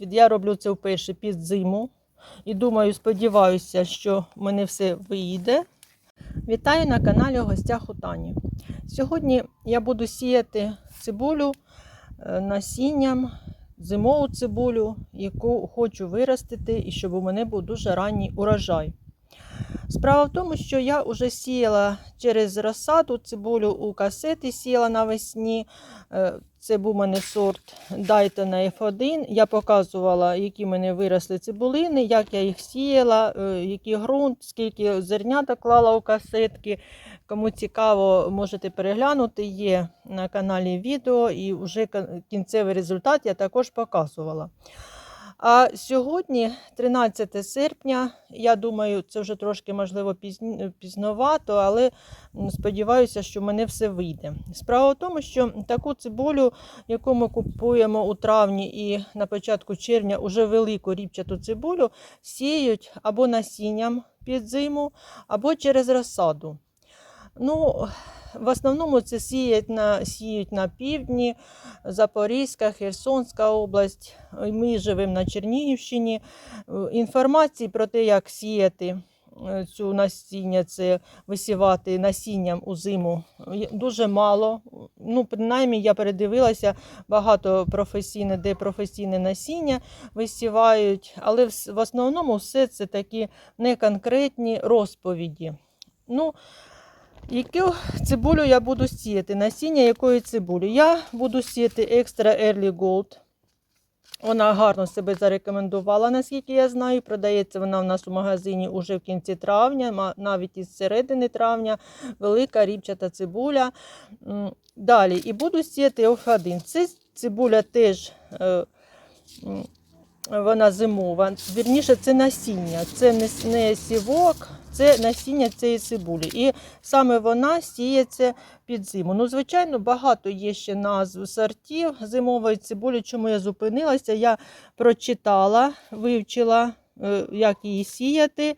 досвід. Я роблю це вперше під зиму. І думаю, сподіваюся, що в мене все вийде. Вітаю на каналі гостях у Тані. Сьогодні я буду сіяти цибулю е, насінням, зимову цибулю, яку хочу виростити, і щоб у мене був дуже ранній урожай. Справа в тому, що я вже сіяла через розсаду цибулю у касети, сіяла навесні. Це був у мене сорт Daytona F1. Я показувала, які в мене виросли цибулини, як я їх сіяла, е, який ґрунт, скільки зернята клала у касетки. Кому цікаво, можете переглянути. Є на каналі відео, і вже кінцевий результат я також показувала. А сьогодні, 13 серпня, я думаю, це вже трошки можливо пізновато, але сподіваюся, що в мене все вийде. Справа в тому, що таку цибулю, яку ми купуємо у травні і на початку червня, уже велику ріпчату цибулю, сіють або насінням під зиму, або через розсаду. Ну, в основному це сіють на, сіють на півдні, Запорізька, Херсонська область. Ми живемо на Чернігівщині. Інформації про те, як сіяти е, цю насіння, це висівати насінням у зиму, дуже мало. Ну, принаймні, я передивилася багато професійне, де професійне насіння висівають, але в основному все це такі неконкретні розповіді. Ну, Яку цибулю я буду сіяти? Насіння якої цибулі? Я буду сіяти Extra Early Gold. Вона гарно себе зарекомендувала, наскільки я знаю. Продається вона в нас у магазині уже в кінці травня, навіть із середини травня. Велика ріпчата цибуля. Далі. І буду сіяти F1. Це цибуля теж. е, Вона зимова. Вірніше, це насіння. Це не сівок, це насіння цієї цибулі. І саме вона сіється під зиму. Ну, звичайно, багато є ще назв сортів зимової цибулі. Чому я зупинилася? Я прочитала, вивчила, е, як її сіяти.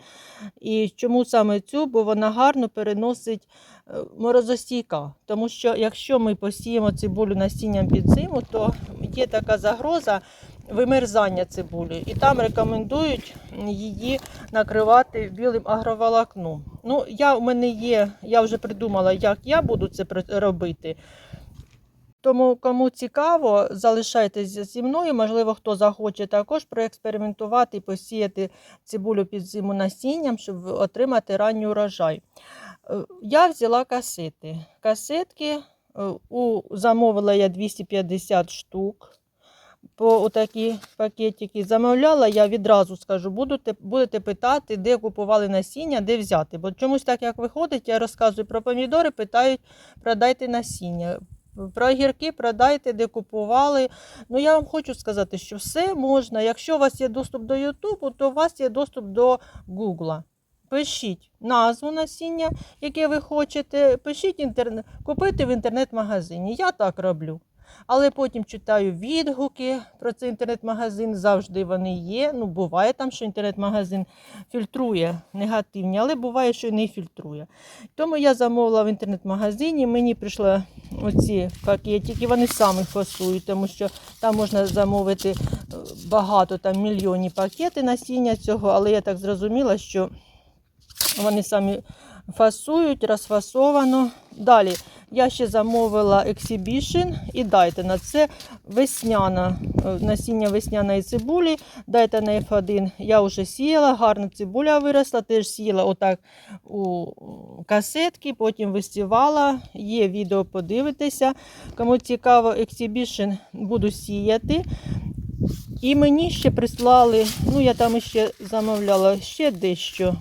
І чому саме цю, бо вона гарно переносить е, морозостійка. Тому що якщо ми посіємо цибулю насінням під зиму, то є така загроза вимерзання цибулі. І там рекомендують її накривати білим агроволокном. Ну, я, у мене є, я вже придумала, як я буду це робити. Тому, кому цікаво, залишайтесь зі мною. Можливо, хто захоче також проекспериментувати і посіяти цибулю під зиму насінням, щоб отримати ранній урожай. Е, Я взяла касети. Касетки е, у, замовила я 250 штук по такі пакетики. Замовляла я відразу скажу, будете, будете питати, де купували насіння, де взяти. Бо чомусь так як виходить, я розказую про помідори, питають, продайте насіння. Про огірки продайте, де купували. Ну, я вам хочу сказати, що все можна. Якщо у вас є доступ до Ютубу, то у вас є доступ до Гугла. Пишіть назву насіння, яке ви хочете. Пишіть інтернет, купити в інтернет-магазині. Я так роблю. Але потім читаю відгуки про цей інтернет-магазин. Завжди вони є. Ну, буває там, що інтернет-магазин фільтрує негативні, але буває, що і не фільтрує. Тому я замовила в інтернет-магазині. Мені прийшли оці пакетики, вони самі фасують, тому що там можна замовити е, багато, там мільйонні пакети насіння цього, але я так зрозуміла, що вони самі фасують, розфасовано. Далі я ще замовила Exhibition і дайте на це весняна, е, насіння весняної цибулі. Дайте на F1. Я вже сіяла, гарна цибуля виросла, теж сіяла отак у касетки, потім висівала. Є відео, подивитися. Кому цікаво, Exhibition буду сіяти. І мені ще прислали, ну я там ще замовляла ще дещо.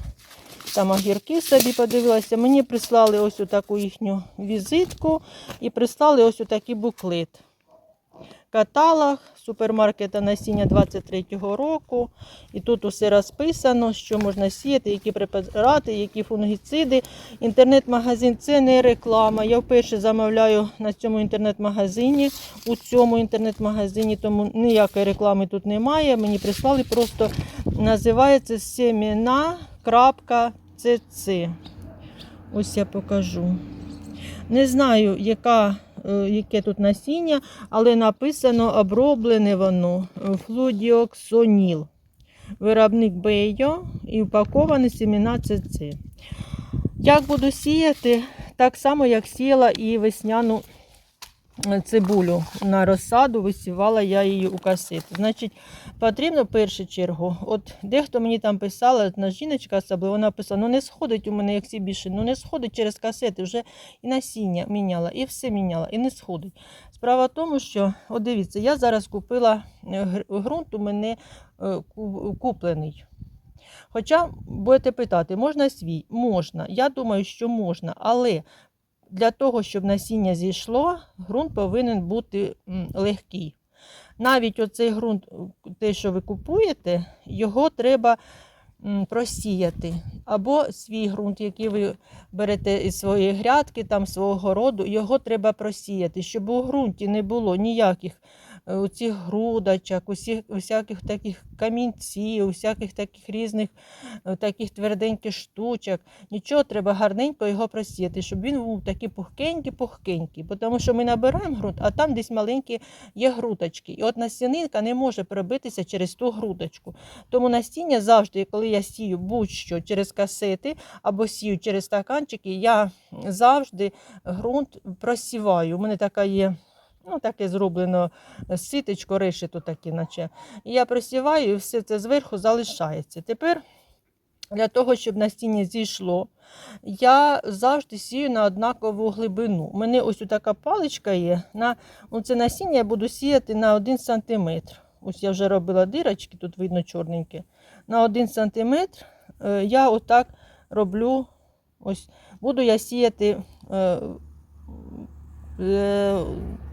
Там огірки собі подивилася. Мені прислали ось таку їхню візитку і прислали ось такий буклет. Каталог супермаркета насіння 23-го року. І тут усе розписано, що можна сіяти, які препарати, які фунгіциди. Інтернет-магазин це не реклама. Я вперше замовляю на цьому інтернет-магазині, у цьому інтернет-магазині, тому ніякої реклами тут немає. Мені прислали просто називається семена.цц. Ось я покажу. Не знаю, яка е, яке тут насіння, але написано оброблене воно флудіоксоніл. Виробник Бейо і упаковані семена ЦЦ. Як буду сіяти, так само, як сіяла і весняну цибулю на розсаду, висівала я її у касети. Значить, потрібно в першу чергу, от дехто мені там писала, одна жіночка особливо, вона писала, ну не сходить у мене, як всі більше, ну не сходить через касети, вже і насіння міняла, і все міняла, і не сходить. Справа в тому, що, от дивіться, я зараз купила е, ґрунт у мене е, куплений. Хоча будете питати, можна свій? Можна. Я думаю, що можна, але для того, щоб насіння зійшло, ґрунт повинен бути легкий. Навіть оцей ґрунт, те, що ви купуєте, його треба просіяти. Або свій ґрунт, який ви берете із своєї грядки, там свого городу, його треба просіяти, щоб у ґрунті не було ніяких оцих грудочок, усіх, усяких таких камінців, усяких таких різних е, таких тверденьких штучок. Нічого, треба гарненько його просіяти, щоб він був такий пухкенький-пухкенький. Тому що ми набираємо ґрунт, а там десь маленькі є грудочки. І от насінинка не може пробитися через ту грудочку. Тому насіння завжди, коли я сію будь-що через касети або сію через стаканчики, я завжди ґрунт просіваю. У мене така є. Ну, таке зроблено е, ситечко, решето таке, наче. Я просіваю, і все це зверху залишається. Тепер для того, щоб насіння зійшло, я завжди сію на однакову глибину. У мене ось така паличка є. На, ну, це насіння я буду сіяти на 1 см. Ось я вже робила дирочки, тут видно чорненьке. На 1 см е, я отак роблю. Ось, буду я сіяти е,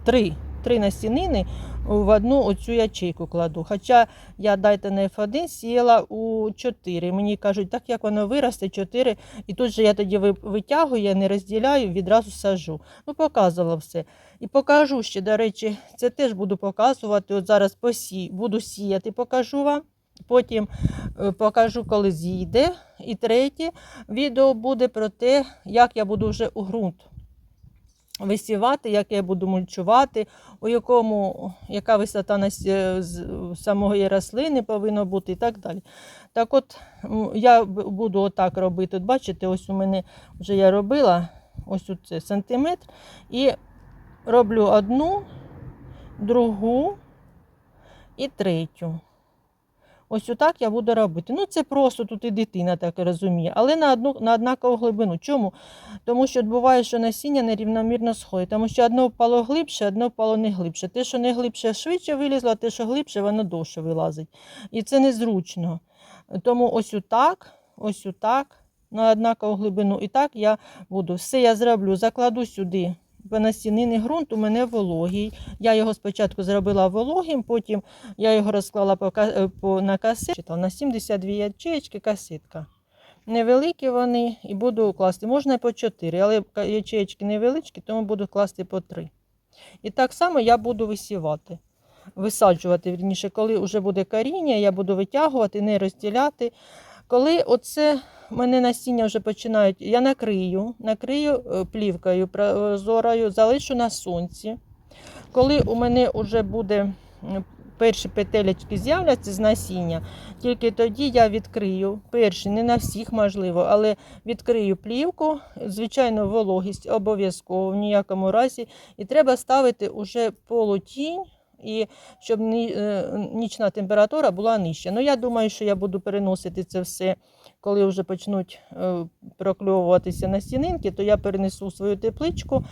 три, три насінини в одну оцю ячейку кладу. Хоча я дайте на F1 сіяла у 4. Мені кажуть, так як воно виросте 4, і тут же я тоді витягую, я не розділяю, відразу сажу. Ну, показувала все. І покажу ще, до речі, це теж буду показувати. От зараз посі, буду сіяти, покажу вам. Потім е, покажу, коли зійде. І третє відео буде про те, як я буду вже у ґрунт висівати, як я буду мульчувати, у якому, яка висота з- самої рослини повинна бути і так далі. Так от я буду отак робити. От бачите, ось у мене вже я робила ось це сантиметр. І роблю одну, другу і третю. Ось отак я буду робити. Ну, це просто тут і дитина так розуміє, але на одну на однакову глибину. Чому? Тому що буває, що насіння нерівномірно сходить, тому що одне впало глибше, одне впало не глибше. Те, що не глибше, швидше вилізло, а те, що глибше, воно довше вилазить. І це незручно. Тому ось отак, ось отак, на однакову глибину. І так я буду. Все я зроблю, закладу сюди. Бо насінний ґрунт у мене вологий. Я його спочатку зробила вологим, потім я його розклала по, е, по, на касетку, на 72 ячеєчки касетка. Невеликі вони і буду класти. Можна по 4, але ячеєчки невеличкі, тому буду класти по 3. І так само я буду висівати, висаджувати, вірніше, коли вже буде коріння, я буду витягувати, не розділяти. Коли оце мене насіння вже починають, я накрию, накрию е, плівкою прозорою, залишу на сонці. Коли у мене вже буде перші петелечки з'являться з насіння, тільки тоді я відкрию перші, не на всіх можливо, але відкрию плівку. Звичайно, вологість обов'язково в ніякому разі. І треба ставити уже полутінь. І щоб е, нічна температура була нижча. Ну, я думаю, що я буду переносити це все, коли вже почнуть е, прокльовуватися насінинки, то я перенесу свою тепличку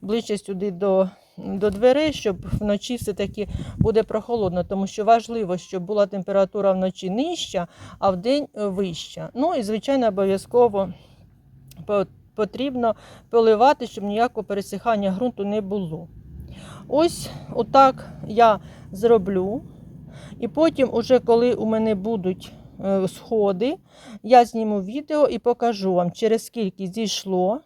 ближче сюди до, до дверей, щоб вночі все-таки буде прохолодно, тому що важливо, щоб була температура вночі нижча, а вдень е, вища. Ну і, звичайно, обов'язково потрібно поливати, щоб ніякого пересихання ґрунту не було. Ось отак я зроблю. І потім, уже коли у мене будуть е, сходи, я зніму відео і покажу вам, через скільки зійшло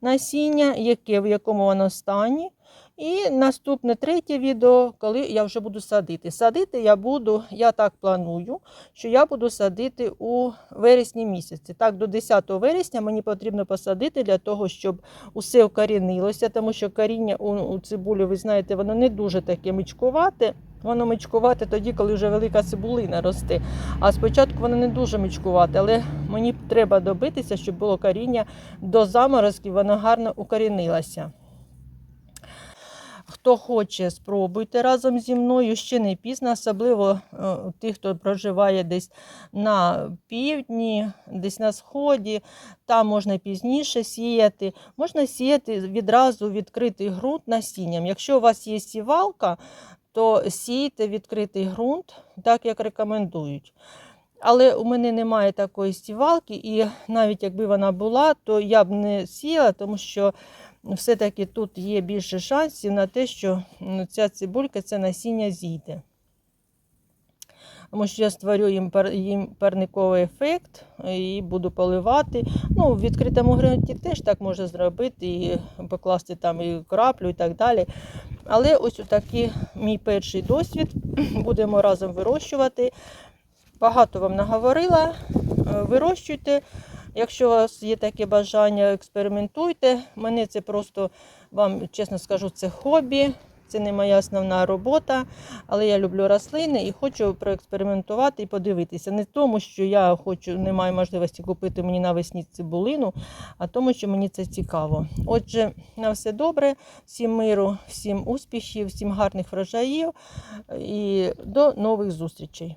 насіння, яке, в якому воно стані. І наступне третє відео, коли я вже буду садити. Садити я буду, я так планую, що я буду садити у вересні місяці. Так, до 10 вересня мені потрібно посадити для того, щоб усе укорінилося, тому що коріння у, у цибулі, ви знаєте, воно не дуже таке мичкувате. Воно мичкувати тоді, коли вже велика цибулина росте. А спочатку воно не дуже мичкувати, але мені треба добитися, щоб було коріння до заморозків, воно гарно укорінилося. Хто хоче, спробуйте разом зі мною, ще не пізно, особливо е, тих, хто проживає десь на півдні, десь на сході. Там можна пізніше сіяти. Можна сіяти відразу відкритий ґрунт насінням. Якщо у вас є сівалка, то сійте відкритий ґрунт, так як рекомендують. Але у мене немає такої сівалки, і навіть якби вона була, то я б не сіяла, тому що все-таки тут є більше шансів на те, що ця цибулька, це насіння зійде. Тому що я створю їм, пар- їм парниковий ефект і буду поливати. Ну, в відкритому ґрунті теж так можна зробити, і покласти там і краплю і так далі. Але ось такий мій перший досвід. Будемо разом вирощувати. Багато вам наговорила. Е, Вирощуйте. Якщо у вас є таке бажання, експериментуйте. Мене це просто, вам чесно скажу, це хобі. Це не моя основна робота, але я люблю рослини і хочу проекспериментувати і подивитися. Не тому, що я хочу, не маю можливості купити мені навесні цибулину, а тому, що мені це цікаво. Отже, на все добре, всім миру, всім успіхів, всім гарних врожаїв і до нових зустрічей.